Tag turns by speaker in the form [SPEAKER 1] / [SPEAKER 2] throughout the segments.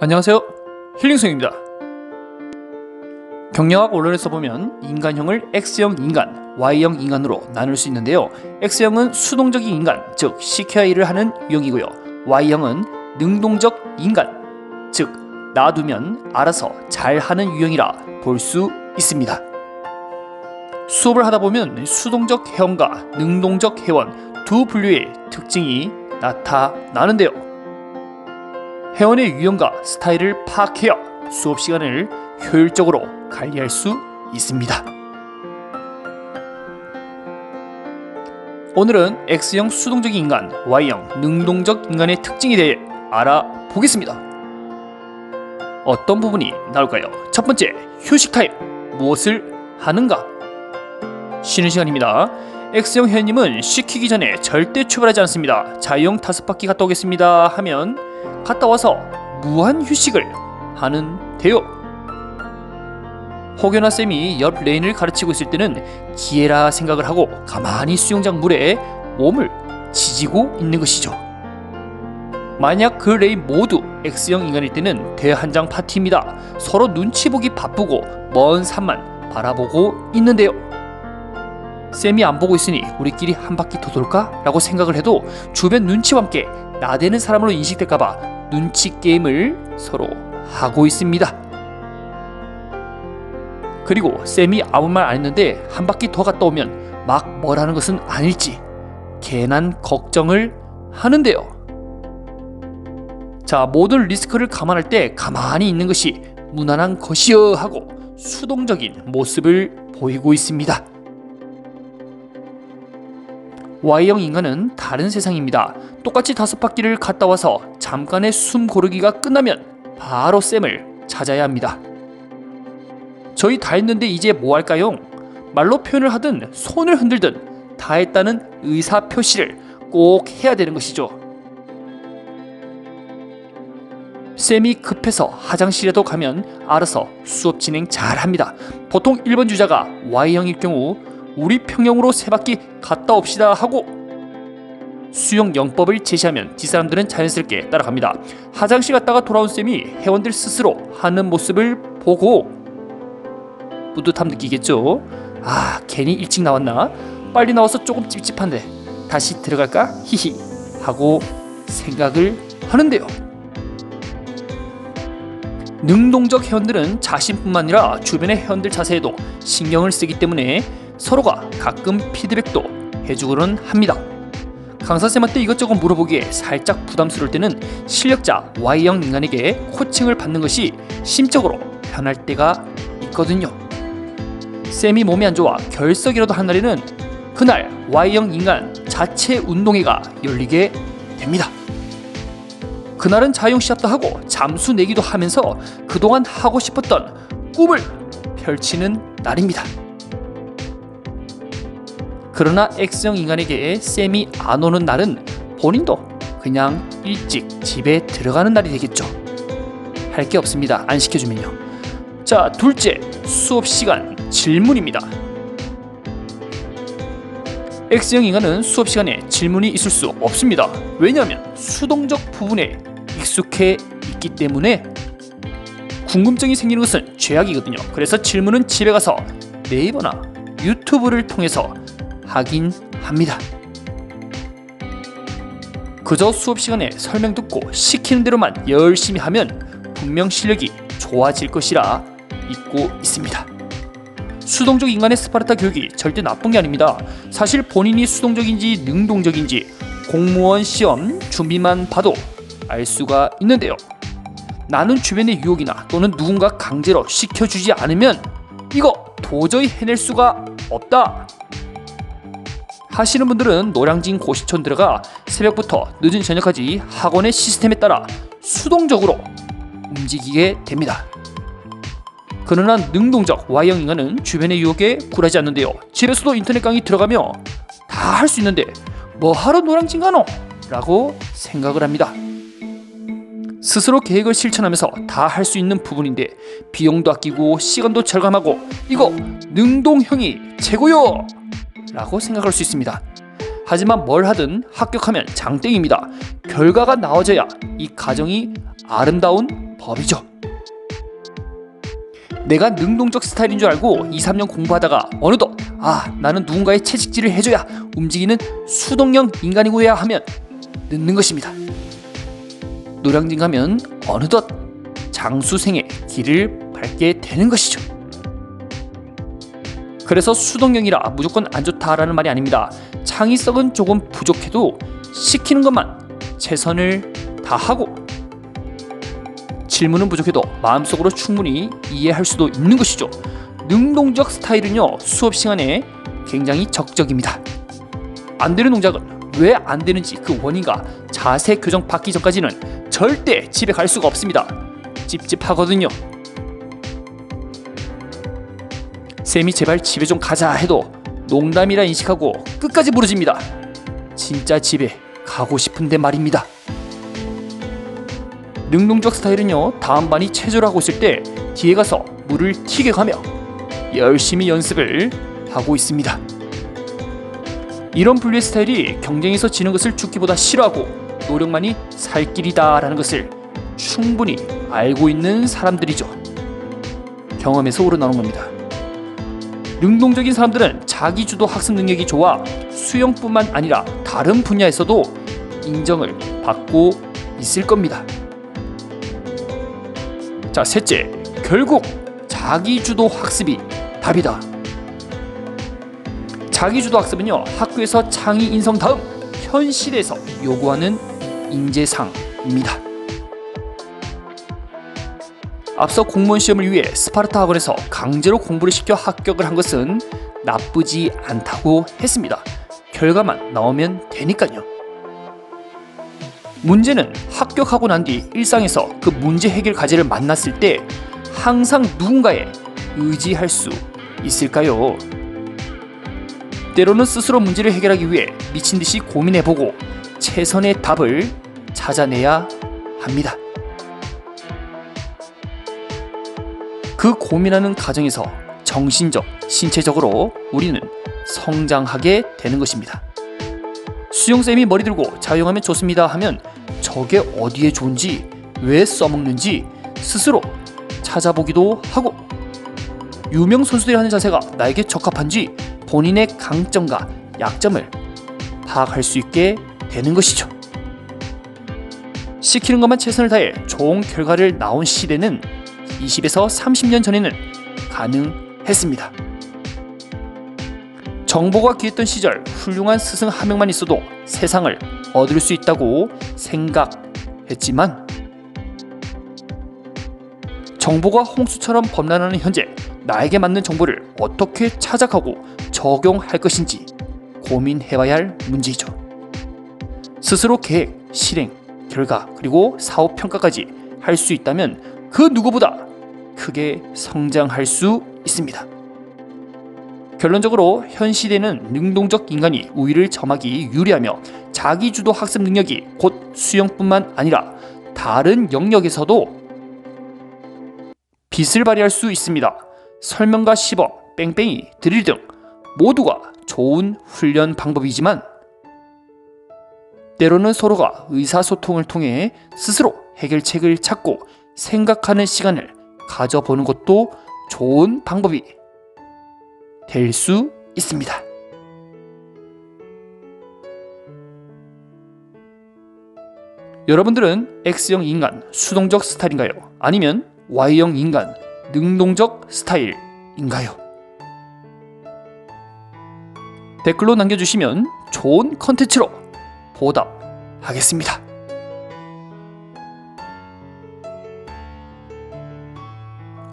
[SPEAKER 1] 안녕하세요. 힐링성입니다. 경영학 원론에서 보면 인간형을 X형 인간, Y형 인간으로 나눌 수 있는데요. X형은 수동적인 인간, 즉 시켜야 일을 하는 유형이고요. Y형은 능동적 인간, 즉 놔두면 알아서 잘하는 유형이라 볼 수 있습니다. 수업을 하다 보면 수동적 회원과 능동적 회원 두 분류의 특징이 나타나는데요. 회원의 유형과 스타일을 파악해야 수업 시간을 효율적으로 관리할 수 있습니다. 오늘은 X형 수동적인 인간, Y형 능동적 인간의 특징에 대해 알아보겠습니다. 어떤 부분이 나올까요? 첫 번째, 휴식 타임. 무엇을 하는가? 쉬는 시간입니다. X형 회원님은 시키기 전에 절대 출발하지 않습니다. 자유형 다섯 바퀴 갔다 오겠습니다 하면 갔다 와서 무한 휴식을 하는데요. 혹여나 쌤이 옆 레인을 가르치고 있을 때는 기회라 생각을 하고 가만히 수영장 물에 몸을 지지고 있는 것이죠. 만약 그 레인 모두 X형 인간일 때는 대한장 파티입니다. 서로 눈치 보기 바쁘고 먼 산만 바라보고 있는데요. 쌤이 안 보고 있으니 우리끼리 한 바퀴 더 돌까? 라고 생각을 해도 주변 눈치와 함께 나대는 사람으로 인식될까봐 눈치 게임을 서로 하고 있습니다. 그리고 쌤이 아무 말 안 했는데 한 바퀴 더 갔다 오면 막 뭐라는 것은 아닐지 괜한 걱정을 하는데요. 자, 모든 리스크를 감안할 때 가만히 있는 것이 무난한 것이여 하고 수동적인 모습을 보이고 있습니다. Y형 인간은 다른 세상입니다. 똑같이 다섯 바퀴를 갔다 와서 잠깐의 숨 고르기가 끝나면 바로 쌤을 찾아야 합니다. 저희 다 했는데 이제 뭐 할까요? 말로 표현을 하든 손을 흔들든 다 했다는 의사 표시를 꼭 해야 되는 것이죠. 쌤이 급해서 화장실에도 가면 알아서 수업 진행 잘 합니다. 보통 1번 주자가 Y형일 경우 우리 평형으로 세 바퀴 갔다 옵시다 하고 수용 영법을 제시하면 뒷사람들은 자연스럽게 따라갑니다. 화장실 갔다가 돌아온 쌤이 회원들 스스로 하는 모습을 보고 뿌듯함 느끼겠죠. 아 괜히 일찍 나왔나? 빨리 나와서 조금 찝찝한데 다시 들어갈까? 히히 하고 생각을 하는데요. 능동적 회원들은 자신뿐만 아니라 주변의 회원들 자세에도 신경을 쓰기 때문에 서로가 가끔 피드백도 해주고는 합니다. 강사쌤한테 이것저것 물어보기에 살짝 부담스러울 때는 실력자 Y형 인간에게 코칭을 받는 것이 심적으로 편할 때가 있거든요. 쌤이 몸이 안 좋아 결석이라도 한 날에는 그날 Y형 인간 자체 운동회가 열리게 됩니다. 그날은 자영 시합도 하고 잠수 내기도 하면서 그동안 하고 싶었던 꿈을 펼치는 날입니다. 그러나 X형 인간에게 쌤이 안 오는 날은 본인도 그냥 일찍 집에 들어가는 날이 되겠죠. 할 게 없습니다. 안 시켜주면요. 자, 둘째, 수업 시간 질문입니다. X형 인간은 수업 시간에 질문이 있을 수 없습니다. 왜냐하면 수동적 부분에 익숙해 있기 때문에 궁금증이 생기는 것은 죄악이거든요. 그래서 질문은 집에 가서 네이버나 유튜브를 통해서 하긴 합니다. 그저 수업 시간에 설명 듣고 시키는 대로만 열심히 하면 분명 실력이 좋아질 것이라 믿고 있습니다. 수동적 인간의 스파르타 교육이 절대 나쁜 게 아닙니다. 사실 본인이 수동적인지 능동적인지 공무원 시험 준비만 봐도 알 수가 있는데요. 나는 주변의 유혹이나 또는 누군가 강제로 시켜주지 않으면 이거 도저히 해낼 수가 없다. 하시는 분들은 노량진 고시촌 들어가 새벽부터 늦은 저녁까지 학원의 시스템에 따라 수동적으로 움직이게 됩니다. 그러나 능동적 Y형 인간은 주변의 유혹에 굴하지 않는데요. 집에서도 인터넷 강의 들어가며 다 할 수 있는데 뭐 하러 노량진 가노? 라고 생각을 합니다. 스스로 계획을 실천하면서 다 할 수 있는 부분인데 비용도 아끼고 시간도 절감하고 이거 능동형이 최고요! 라고 생각할 수 있습니다. 하지만 뭘 하든 합격하면 장땡입니다. 결과가 나와져야 이 과정이 아름다운 법이죠. 내가 능동적 스타일인 줄 알고 2, 3년 공부하다가 어느덧 아 나는 누군가의 채찍질을 해줘야 움직이는 수동형 인간이고야 하면 늦는 것입니다. 노량진 가면 어느덧 장수생의 길을 밟게 되는 것이죠. 그래서 수동형이라 무조건 안 좋다라는 말이 아닙니다. 창의성은 조금 부족해도 시키는 것만 최선을 다하고 질문은 부족해도 마음속으로 충분히 이해할 수도 있는 것이죠. 능동적 스타일은요 수업 시간에 굉장히 적적입니다. 안 되는 동작은 왜 안 되는지 그 원인과 자세 교정 받기 전까지는 절대 집에 갈 수가 없습니다. 찝찝하거든요. 쌤이 제발 집에 좀 가자 해도 농담이라 인식하고 끝까지 부르집니다. 진짜 집에 가고 싶은데 말입니다. 능동적 스타일은요 다음 반이 체조하고 있을 때 뒤에 가서 물을 튀게 가며 열심히 연습을 하고 있습니다. 이런 분류의 스타일이 경쟁에서 지는 것을 죽기보다 싫어하고 노력만이 살 길이다라는 것을 충분히 알고 있는 사람들이죠. 경험에서 우러나오는 겁니다. 능동적인 사람들은 자기주도 학습 능력이 좋아 수영뿐만 아니라 다른 분야에서도 인정을 받고 있을 겁니다. 자, 셋째, 결국 자기주도 학습이 답이다. 자기주도 학습은요, 학교에서 창의 인성 다음 현실에서 요구하는 인재상입니다. 앞서 공무원 시험을 위해 스파르타 학원에서 강제로 공부를 시켜 합격을 한 것은 나쁘지 않다고 했습니다. 결과만 나오면 되니까요. 문제는 합격하고 난 뒤 일상에서 그 문제 해결 과제를 만났을 때 항상 누군가에 의지할 수 있을까요? 때로는 스스로 문제를 해결하기 위해 미친 듯이 고민해보고 최선의 답을 찾아내야 합니다. 그 고민하는 과정에서 정신적, 신체적으로 우리는 성장하게 되는 것입니다. 수영쌤이 머리 들고 자유하면 좋습니다 하면 저게 어디에 좋은지 왜 써먹는지 스스로 찾아보기도 하고 유명 선수들이 하는 자세가 나에게 적합한지 본인의 강점과 약점을 파악할 수 있게 되는 것이죠. 시키는 것만 최선을 다해 좋은 결과를 나온 시대는 20에서 30년 전에는 가능했습니다. 정보가 귀했던 시절 훌륭한 스승 한 명만 있어도 세상을 얻을 수 있다고 생각했지만 정보가 홍수처럼 범람하는 현재 나에게 맞는 정보를 어떻게 찾아가고 적용할 것인지 고민해봐야 할 문제이죠. 스스로 계획, 실행, 결과 그리고 사업 평가까지 할 수 있다면 그 누구보다 크게 성장할 수 있습니다. 결론적으로 현 시대는 능동적 인간이 우위를 점하기 유리하며 자기주도 학습 능력이 곧 수영뿐만 아니라 다른 영역에서도 빛을 발휘할 수 있습니다. 설명과 시범, 뺑뺑이, 드릴 등 모두가 좋은 훈련 방법이지만 때로는 서로가 의사소통을 통해 스스로 해결책을 찾고 생각하는 시간을 가져보는 것도 좋은 방법이 될 수 있습니다. 여러분들은 X형 인간 수동적 스타일인가요? 아니면 Y형 인간 능동적 스타일인가요? 댓글로 남겨주시면 좋은 컨텐츠로 보답하겠습니다.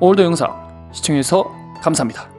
[SPEAKER 1] 오늘도 영상 시청해주셔서 감사합니다.